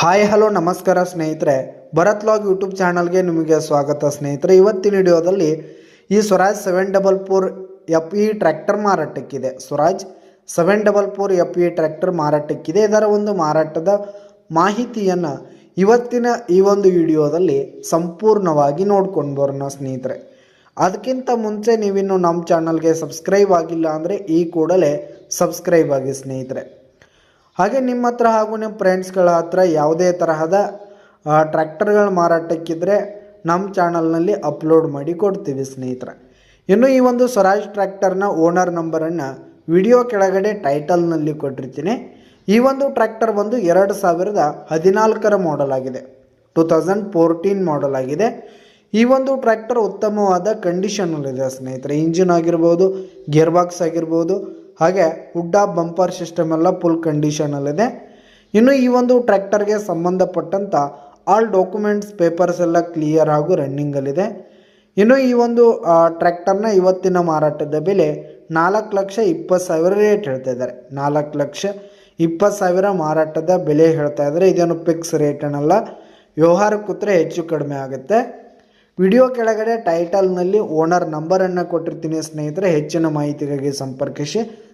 Hi, hello, ನಮಸ್ಕಾರ ಸ್ನೇಹಿತರೆ. Bharat log YouTube ಚಾನಲ್ಗೆ ನಿಮಗೆ ಸ್ವಾಗತ ಸ್ನೇಹಿತರೆ. ಇವತ್ತಿನ ವಿಡಿಯೋದಲ್ಲಿ ಈ Swaraj seven double four F E tractor ಮಾರಾಟಕ್ಕಿದೆ. Swaraj seven double four F E tractor ಮಾರಾಟಕ್ಕಿದೆ. ಇದರ ಒಂದು ಮಾರಾಟದ ಮಾಹಿತಿಯನ್ನು ಇವತ್ತಿನ ಈ ಒಂದು ವಿಡಿಯೋದಲ್ಲಿ ಸಂಪೂರ್ಣವಾಗಿ ನೋಡ್ಕೊಂಡು ಬರೋಣ ಸ್ನೇಹಿತರೆ. ಅದಕ್ಕಿಂತ ಮುಂಚೆ ನೀವಿನ್ನು ನಮ್ಮ ಚಾನಲ್ಗೆ ಸಬ್ಸ್ಕ್ರೈಬ್ ಆಗಿಲ್ಲ ಅಂದರೆ ಈ ಕೂಡಲೇ ಸಬ್ಸ್ಕ್ರೈಬ್ ಆಗಿ ಸ್ನೇಹಿತರೆ. ಹಾಗೆ ನಿಮ್ಮ ಹತ್ರ ಹಾಗೂ ನಿಮ್ಮ ಫ್ರೆಂಡ್ಸ್ಗಳ ಹತ್ರ ಯಾವುದೇ ತರಹದ ಟ್ರ್ಯಾಕ್ಟರ್ಗಳು ಮಾರಾಟಕ್ಕಿದ್ರೆ ನಮ್ಮ ಚಾನಲ್ನಲ್ಲಿ ಅಪ್ಲೋಡ್ ಮಾಡಿ ಕೊಡ್ತೀವಿ ಸ್ನೇಹಿತರೆ. ಇನ್ನು ಈ ಒಂದು ಸ್ವರಾಜ್ ಟ್ರ್ಯಾಕ್ಟರ್ನ ಓನರ್ ನಂಬರನ್ನು ವಿಡಿಯೋ ಕೆಳಗಡೆ ಟೈಟಲ್ನಲ್ಲಿ ಕೊಟ್ಟಿರ್ತೀನಿ. ಈ ಒಂದು ಟ್ರ್ಯಾಕ್ಟರ್ ಬಂದು ಎರಡು ಸಾವಿರದ ಹದಿನಾಲ್ಕರ ಮಾಡಲ್ ಆಗಿದೆ. ಟೂ ತೌಸಂಡ್ ಫೋರ್ಟೀನ್ ಮಾಡಲ್ ಆಗಿದೆ. ಈ ಒಂದು ಟ್ರ್ಯಾಕ್ಟರ್ ಉತ್ತಮವಾದ ಕಂಡೀಷನಲ್ಲಿದೆ ಸ್ನೇಹಿತರೆ. ಇಂಜಿನ್ ಆಗಿರ್ಬೋದು ಗೇರ್ ಬಾಕ್ಸ್ ಆಗಿರ್ಬೋದು ಹಾಗೆ ಉಡ್ಡ ಬಂಪರ್ ಸಿಸ್ಟಮ್ ಎಲ್ಲ ಫುಲ್ ಕಂಡೀಷನಲ್ಲಿದೆ ಇನ್ನು ಈ ಒಂದು ಟ್ರ್ಯಾಕ್ಟರ್ಗೆ ಸಂಬಂಧಪಟ್ಟಂಥ ಆಲ್ ಡಾಕ್ಯುಮೆಂಟ್ಸ್ ಪೇಪರ್ಸ್ ಎಲ್ಲ ಕ್ಲಿಯರ್ ಆಗು ರನ್ನಿಂಗಲ್ಲಿದೆ ಇನ್ನು ಈ ಒಂದು ಟ್ರ್ಯಾಕ್ಟರ್ನ ಇವತ್ತಿನ ಮಾರಾಟದ ಬೆಲೆ ನಾಲ್ಕು ಲಕ್ಷ ಇಪ್ಪತ್ತು ಸಾವಿರ ರೇಟ್ ಹೇಳ್ತಾ ಇದ್ದಾರೆ. ನಾಲ್ಕು ಲಕ್ಷ ಇಪ್ಪತ್ತು ಸಾವಿರ ಮಾರಾಟದ ಬೆಲೆ ಹೇಳ್ತಾ ಇದ್ದಾರೆ. ಇದೇನು ಫಿಕ್ಸ್ ರೇಟ್ ಅನ್ನಲ್ಲ, ವ್ಯವಹಾರ ಕೂತ್ರೆ ಹೆಚ್ಚು ಕಡಿಮೆ ಆಗುತ್ತೆ. ವಿಡಿಯೋ ಕೆಳಗಡೆ ಟೈಟಲ್ನಲ್ಲಿ ಓನರ್ ನಂಬರನ್ನು ಕೊಟ್ಟಿರ್ತೀನಿ ಸ್ನೇಹಿತರೆ, ಹೆಚ್ಚಿನ ಮಾಹಿತಿಗಾಗಿ ಸಂಪರ್ಕಿಸಿ.